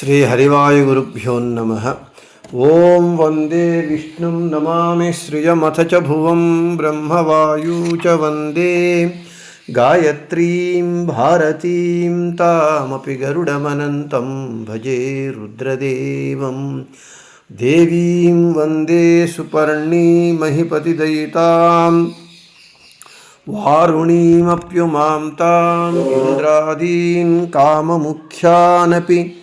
श्रीहरिवायुगुरुभ्यो नमः। ॐ वंदे विष्णुं नमामि श्रियमथ च ब्रह्मवायू च वंदे। गायत्रीं, भारतीं, तामपि भजे रुद्रदेवं। देवीं वंदे सुपर्णीमहिपतिदयिताम् वारुणीमप्युमां ताम् इन्द्रादीन् काममुख्यानपि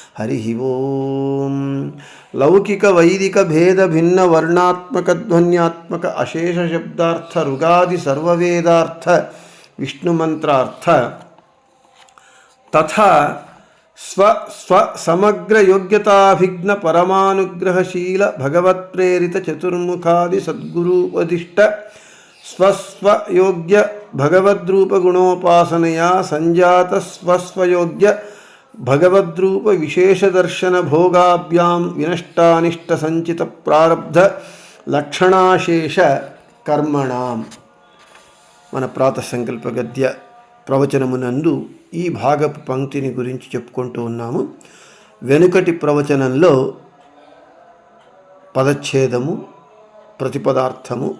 हरि ओ लौकिक वैदिक भेद भिन्न वर्णात्मक ध्वनियात्मक अशेष शब्दार्थ ऋगादि सर्ववेदार्थ विष्णु मंत्रार्थ तथा स्व स्व समग्र योग्यताभिघ्न परमानुग्रहशील भगवत्प्रेरित चतुर्मुखादि सद्गुरूपदिष्ट स्वस्व योग्य भगवद्रूप गुणोपासनया संजात स्वस्व योग्य భగవద్రూప విశేషదర్శన భోగాభ్యాం వినష్టానిష్ట సంచిత ప్రారబ్ధ లక్షణాశేష కర్మణాం మన ప్రాత సంకల్ప గద్య ప్రవచనమునందు ఈ భాగపు పంక్తిని గురించి చెప్పుకుంటూ ఉన్నాము. వెనుకటి ప్రవచనంలో పదచ్ఛేదము ప్రతిపదార్థము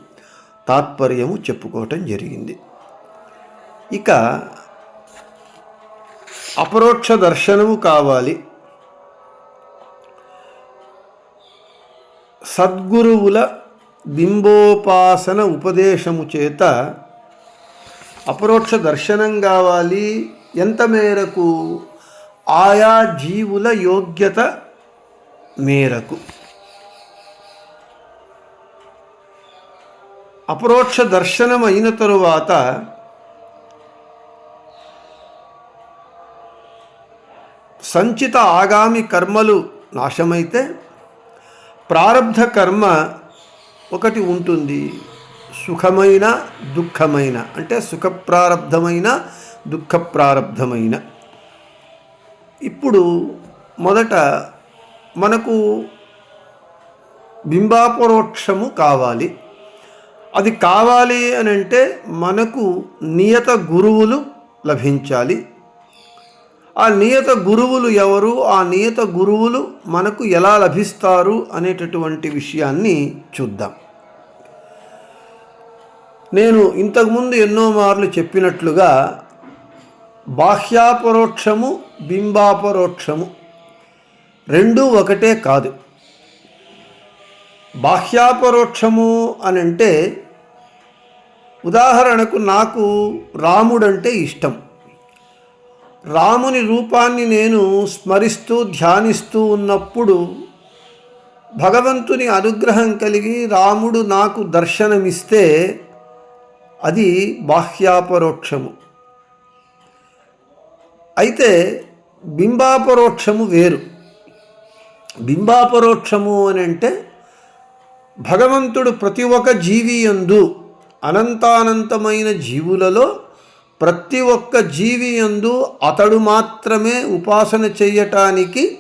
తాత్పర్యము చెప్పుకోవటం జరిగింది. ఇక అపరోక్ష దర్శనము కావాలి. సద్గురువుల బింబోపాసన ఉపదేశము చేత అపరోక్ష దర్శనం కావాలి. ఎంత మేరకు? ఆయా జీవుల యోగ్యత మేరకు. అపరోక్ష దర్శనం అయిన తరువాత సంచిత ఆగామి కర్మలు నాశమైతే ప్రారబ్ధ కర్మ ఒకటి ఉంటుంది. సుఖమైన దుఃఖమైన. అంటే సుఖ ప్రారబ్ధమైన దుఃఖ ప్రారబ్ధమైన ఇప్పుడు మొదట మనకు బింబాపరోక్షము కావాలి. అది కావాలి అని అంటే మనకు నియత గురువులు లభించాలి. ఆ నియత గురువులు ఎవరు? ఆ నియత గురువులు మనకు ఎలా లభిస్తారు? అనేటటువంటి విషయాన్ని చూద్దాం. నేను ఇంతకుముందు ఎన్నో మార్లు చెప్పినట్లుగా బాహ్యాపరోక్షము బింబాపరోక్షము రెండూ ఒకటే కాదు. బాహ్యాపరోక్షము అని అంటే ఉదాహరణకు నాకు రాముడంటే ఇష్టం. రాముని రూపాన్ని నేను స్మరిస్తూ ధ్యానిస్తూ ఉన్నప్పుడు భగవంతుని అనుగ్రహం కలిగి రాముడు నాకు దర్శనమిస్తే అది బాహ్యాపరోక్షము. అయితే బింబాపరోక్షము వేరు. బింబాపరోక్షము అని అంటే భగవంతుడు ప్రతి ఒక్క జీవి యందు అనంతానంతమైన జీవులలో ప్రతి ఒక్క జీవి ఎందు అతడు మాత్రమే ఉపాసన చేయటానికి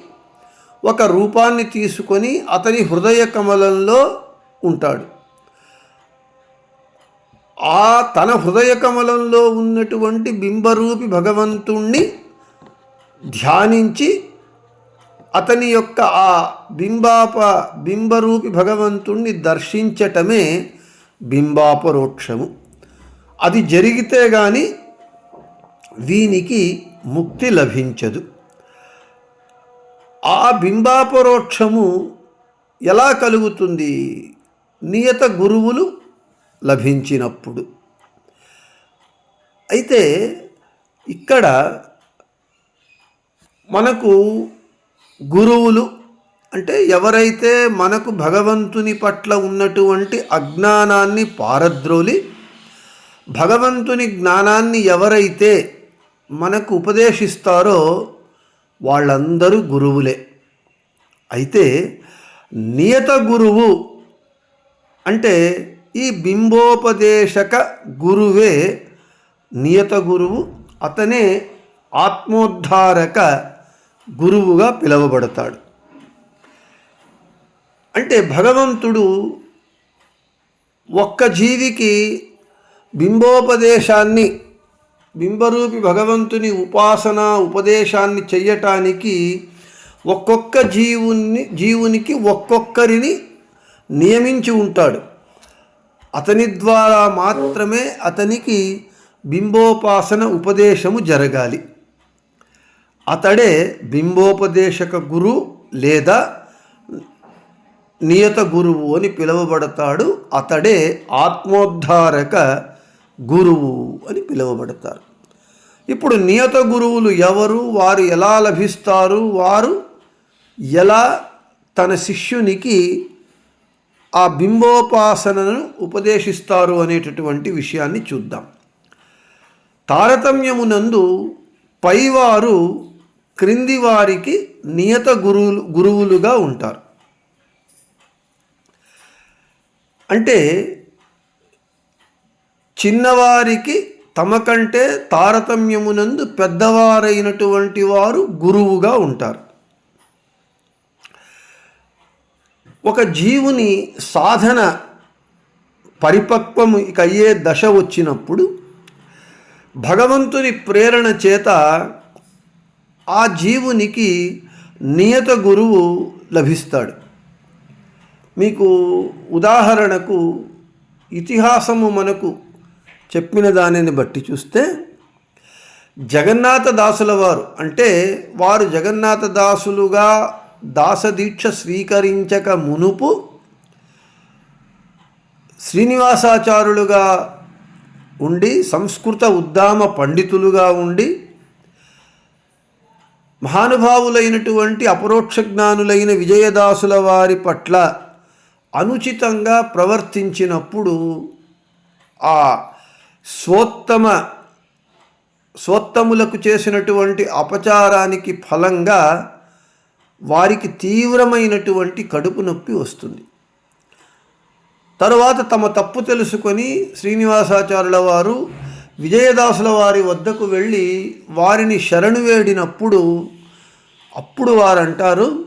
ఒక రూపాన్ని తీసుకొని అతని హృదయ కమలంలో ఉంటాడు. ఆ తన హృదయ కమలంలో ఉన్నటువంటి బింబరూపి భగవంతుణ్ణి ధ్యానించి అతని యొక్క ఆ బింబాప బింబరూపి భగవంతుణ్ణి దర్శించటమే బింబాపరోక్షము. అది జరిగితే కానీ వీనికి ముక్తి లభించదు. ఆ బింబాపరోక్షము ఎలా కలుగుతుంది? నియత గురువులు లభించినప్పుడు. అయితే ఇక్కడ మనకు గురువులు అంటే ఎవరైతే మనకు భగవంతుని పట్ల ఉన్నటువంటి అజ్ఞానాన్ని పారద్రోలి భగవంతుని జ్ఞానాన్ని ఎవరైతే మనకు ఉపదేశిస్తారో వాళ్ళందరూ గురువులే. అయితే నియత గురువు అంటే ఈ బింబోపదేశక గురువే నియత గురువు అతనే ఆత్మోద్ధారక గురువుగా పిలువబడతాడు. అంటే భగవంతుడు ఒక్క జీవికి బింబోపదేశాన్ని బింబరూపి భగవంతుని ఉపాసన ఉపదేశాన్ని చెయ్యటానికి ఒక్కొక్క జీవుని జీవునికి ఒక్కొక్కరిని నియమించి ఉంటాడు. అతని ద్వారా మాత్రమే అతనికి బింబోపాసన ఉపదేశము జరగాలి. అతడే బింబోపదేశక గురు లేదా నియత గురువు అని పిలువబడతాడు. అతడే ఆత్మోద్ధారక గురువు అని పిలువబడతారు. ఇప్పుడు నియత గురువులు ఎవరు? వారు ఎలా లభిస్తారు? వారు ఎలా తన శిష్యునికి ఆ బింబోపాసనను ఉపదేశిస్తారు అనేటటువంటి విషయాన్ని చూద్దాం. తారతమ్యమునందు పైవారు క్రింది వారికి నియత గురువులు గురువులుగా ఉంటారు. అంటే చిన్నవారికి తమ కంటే తారతమ్యమునందు పెద్దవారైనటువంటి వారు గురువుగా ఉంటారు. ఒక జీవుని సాధన పరిపక్వము ఇక అయ్యే దశ వచ్చినప్పుడు భగవంతుని ప్రేరణ చేత ఆ జీవునికి నియత గురువు లభిస్తాడు. మీకు ఉదాహరణకు ఇతిహాసము మనకు చెప్పిన దానిని బట్టి చూస్తే జగన్నాథదాసుల వారు అంటే వారు జగన్నాథ దాసులుగా దాసదీక్ష స్వీకరించక మునుపు శ్రీనివాసాచారులుగా ఉండి సంస్కృత ఉద్దామ పండితులుగా ఉండి మహానుభావులైనటువంటి అపరోక్ష జ్ఞానులైన విజయదాసుల వారి పట్ల అనుచితంగా ప్రవర్తించినప్పుడు ఆ స్వోత్తమ స్వోత్తములకు చేసినటువంటి అపచారానికి ఫలంగా వారికి తీవ్రమైనటువంటి కడుపు నొప్పి వస్తుంది. తరువాత తమ తప్పు తెలుసుకొని శ్రీనివాసాచార్యుల వారు విజయదాసుల వారి వద్దకు వెళ్ళి వారిని శరణు వేడినప్పుడు అప్పుడు వారంటారు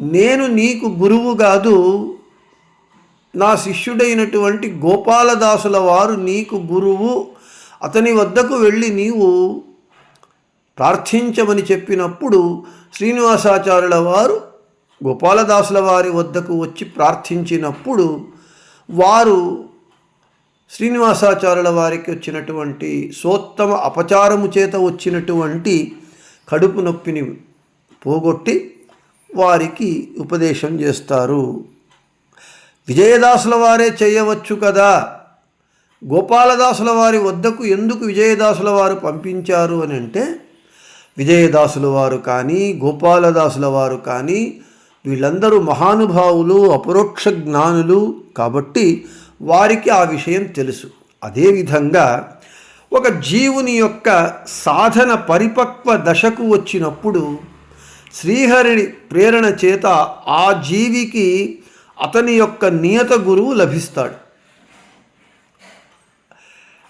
నేను నీకు గురువు కాదు నా శిష్యుడైనటువంటి గోపాలదాసుల వారు నీకు గురువు అతని వద్దకు వెళ్ళి నీవు ప్రార్థించమని చెప్పినప్పుడు శ్రీనివాసాచార్యుల వారు గోపాలదాసుల వారి వద్దకు వచ్చి ప్రార్థించినప్పుడు వారు శ్రీనివాసాచార్యుల వారికి వచ్చినటువంటి సోత్తమ అపచారము చేత వచ్చినటువంటి కడుపు నొప్పిని పోగొట్టి వారికి ఉపదేశం చేస్తారు. విజయదాసుల వారే చేయవచ్చు కదా? గోపాలదాసుల వారి వద్దకు ఎందుకు విజయదాసుల వారు పంపించారు అని అంటే విజయదాసుల వారు కానీ గోపాలదాసుల వారు కానీ వీళ్ళందరూ మహానుభావులు అపరోక్ష జ్ఞానులు కాబట్టి వారికి ఆ విషయం తెలుసు. అదేవిధంగా ఒక జీవుని యొక్క సాధన పరిపక్వ దశకు వచ్చినప్పుడు శ్రీహరిని ప్రేరణ చేత ఆ జీవికి అతని యొక్క నియత గురువు లభిస్తాడు.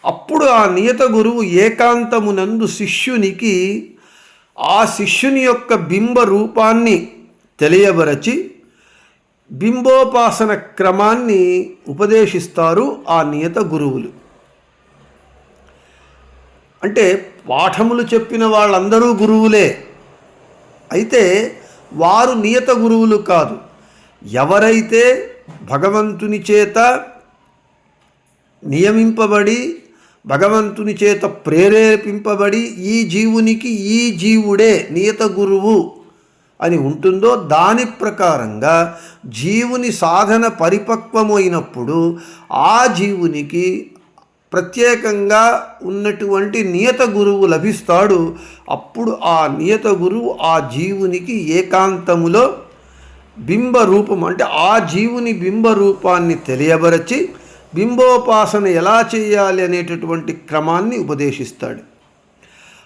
అప్పుడు ఆ నియత గురువు ఏకాంతమునందు శిష్యునికి ఆ శిష్యుని యొక్క బింబ రూపాన్ని తెలియబరచి బింబోపాసన క్రమాన్ని ఉపదేశిస్తారు ఆ నియత గురువులు. అంటే పాఠములు చెప్పిన వాళ్ళందరూ గురువులే. అయితే వారు నియత గురువులు కాదు. ఎవరైతే భగవంతుని చేత నియమింపబడి భగవంతుని చేత ప్రేరేపింపబడి ఈ జీవునికి ఈ జీవుడే నియత గురువు అని ఉంటుందో దాని ప్రకారంగా జీవుని సాధన పరిపక్వమైనప్పుడు ఆ జీవునికి ప్రత్యేకంగా ఉన్నటువంటి నియత గురువు లభిస్తాడు. అప్పుడు ఆ నియత గురువు ఆ జీవునికి ఏకాంతములో బింబ రూపం అంటే ఆ జీవుని బింబ రూపాన్ని తెలియబరచి బింబోపాసన ఎలా చేయాలి అనేటటువంటి క్రమాన్ని ఉపదేశిస్తాడు.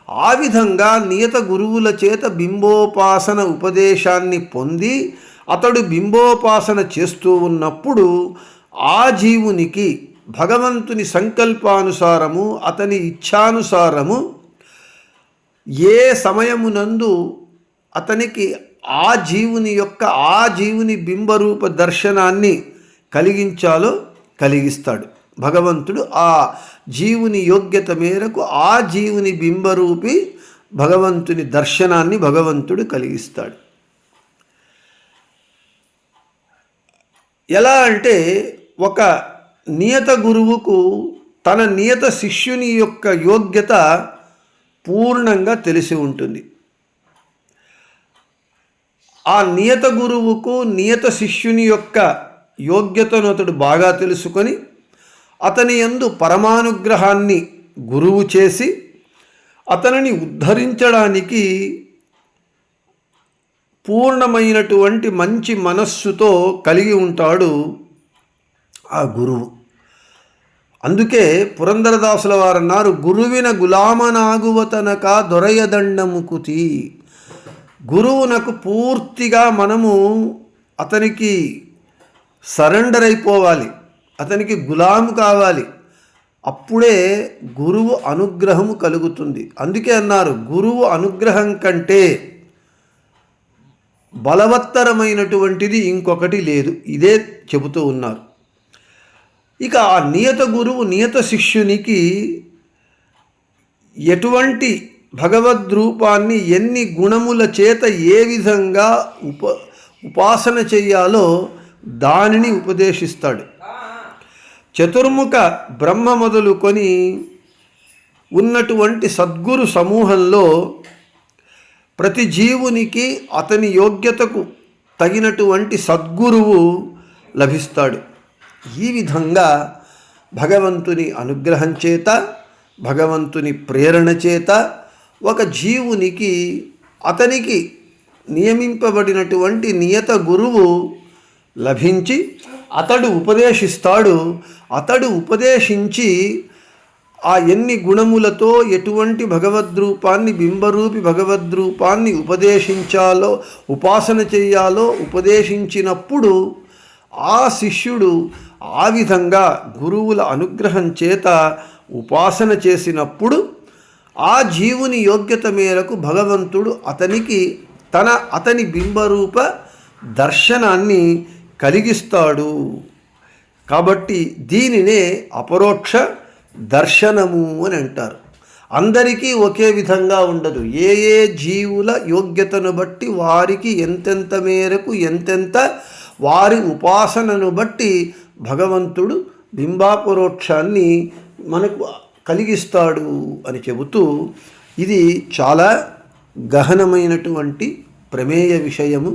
ఆ విధంగా నియత గురువుల చేత బింబోపాసన ఉపదేశాన్ని పొంది అతడు బింబోపాసన చేస్తూ ఉన్నప్పుడు ఆ జీవునికి భగవంతుని సంకల్పానుసారము అతని ఇచ్ఛానుసారము ఏ సమయమునందు అతనికి ఆ జీవుని యొక్క ఆ జీవుని బింబరూప దర్శనాన్ని కలిగించాలో కలిగిస్తాడు. భగవంతుడు ఆ జీవుని యోగ్యత మేరకు ఆ జీవుని బింబరూపి భగవంతుని దర్శనాన్ని భగవంతుడు కలిగిస్తాడు. ఎలా అంటే ఒక నియత గురువుకు తన నియత శిష్యుని యొక్క యోగ్యత పూర్ణంగా తెలిసి ఉంటుంది. ఆ నియత గురువుకు నియత శిష్యుని యొక్క యోగ్యతను అతడు బాగా తెలుసుకొని అతని యందు పరమానుగ్రహాన్ని గురువు చేసి అతనిని ఉద్ధరించడానికి పూర్ణమైనటువంటి మంచి మనస్సుతో కలిగి ఉంటాడు ఆ గురువు. అందుకే పురంధరదాసుల వారన్నారు గురువిన గులామనాగువతనక దొరయదండముకుతి. గురువునకు పూర్తిగా మనము అతనికి సరెండర్ అయిపోవాలి. అతనికి గులాము కావాలి. అప్పుడే గురువు అనుగ్రహము కలుగుతుంది. అందుకే అన్నారు గురువు అనుగ్రహం కంటే బలవత్తరమైనటువంటిది ఇంకొకటి లేదు. ఇదే చెబుతూ ఉన్నారు. ఇక ఆ నియత గురువు నియత శిష్యునికి ఎటువంటి భగవద్రూపాన్ని ఎన్ని గుణముల చేత ఏ విధంగా ఉప ఉపాసన చేయాలో దానిని ఉపదేశిస్తాడు. చతుర్ముఖ బ్రహ్మ మొదలుకొని ఉన్నటువంటి సద్గురు సమూహంలో ప్రతి జీవునికి అతని యోగ్యతకు తగినటువంటి సద్గురువు లభిస్తాడు. ఈ విధంగా భగవంతుని అనుగ్రహం చేత భగవంతుని ప్రేరణ చేత ఒక జీవునికి అతనికి నియమింపబడినటువంటి నియత గురువు లభించి అతడు ఉపదేశిస్తాడు. అతడు ఉపదేశించి ఆ ఎన్ని గుణములతో ఎటువంటి భగవద్రూపాన్ని బింబరూపి భగవద్రూపాన్ని ఉపదేశించాలో ఉపాసన చేయాలో ఉపదేశించినప్పుడు ఆ శిష్యుడు ఆ విధంగా గురువుల అనుగ్రహం చేత ఉపాసన చేసినప్పుడు ఆ జీవుని యోగ్యత మేరకు భగవంతుడు అతనికి తన అతని బింబరూప దర్శనాన్ని కలిగిస్తాడు. కాబట్టి దీనినే అపరోక్ష దర్శనము అని అంటారు. అందరికీ ఒకే విధంగా ఉండదు. ఏ ఏ జీవుల యోగ్యతను బట్టి వారికి ఎంతెంత మేరకు ఎంతెంత వారి ఉపాసనను బట్టి భగవంతుడు బింబాపరోక్షాన్ని మనకు కలిగిస్తాడు అని చెబుతూ ఇది చాలా గహనమైనటువంటి ప్రమేయ విషయము.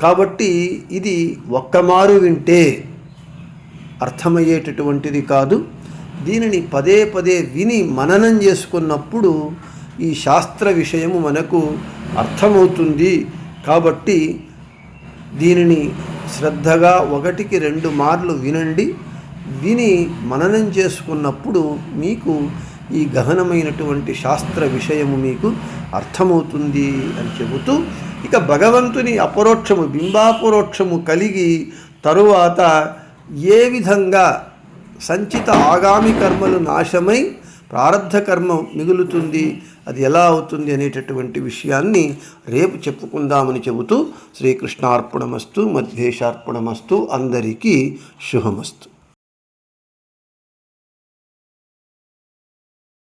కాబట్టి ఇది ఒక్కమారు వింటే అర్థమయ్యేటటువంటిది కాదు. దీనిని పదే పదే విని మననం చేసుకున్నప్పుడు ఈ శాస్త్ర విషయము మనకు అర్థమవుతుంది. కాబట్టి దీనిని శ్రద్ధగా ఒకటికి రెండు మార్లు వినండి. విని మననం చేసుకున్నప్పుడు మీకు ఈ గహనమైనటువంటి శాస్త్ర విషయము మీకు అర్థమవుతుంది అని చెబుతూ ఇక భగవంతుని అపరోక్షము బింబాపరోక్షము కలిగి తరువాత ఏ విధంగా సంచిత ఆగామి కర్మలు నాశమై ప్రారంధ కర్మ మిగులుతుంది అది ఎలా అవుతుంది అనేటటువంటి విషయాన్ని రేపు చెప్పుకుందామని చెబుతూ శ్రీకృష్ణార్పణమస్తు మధ్యేషార్పణమస్తు అందరికీ శుభమస్తు.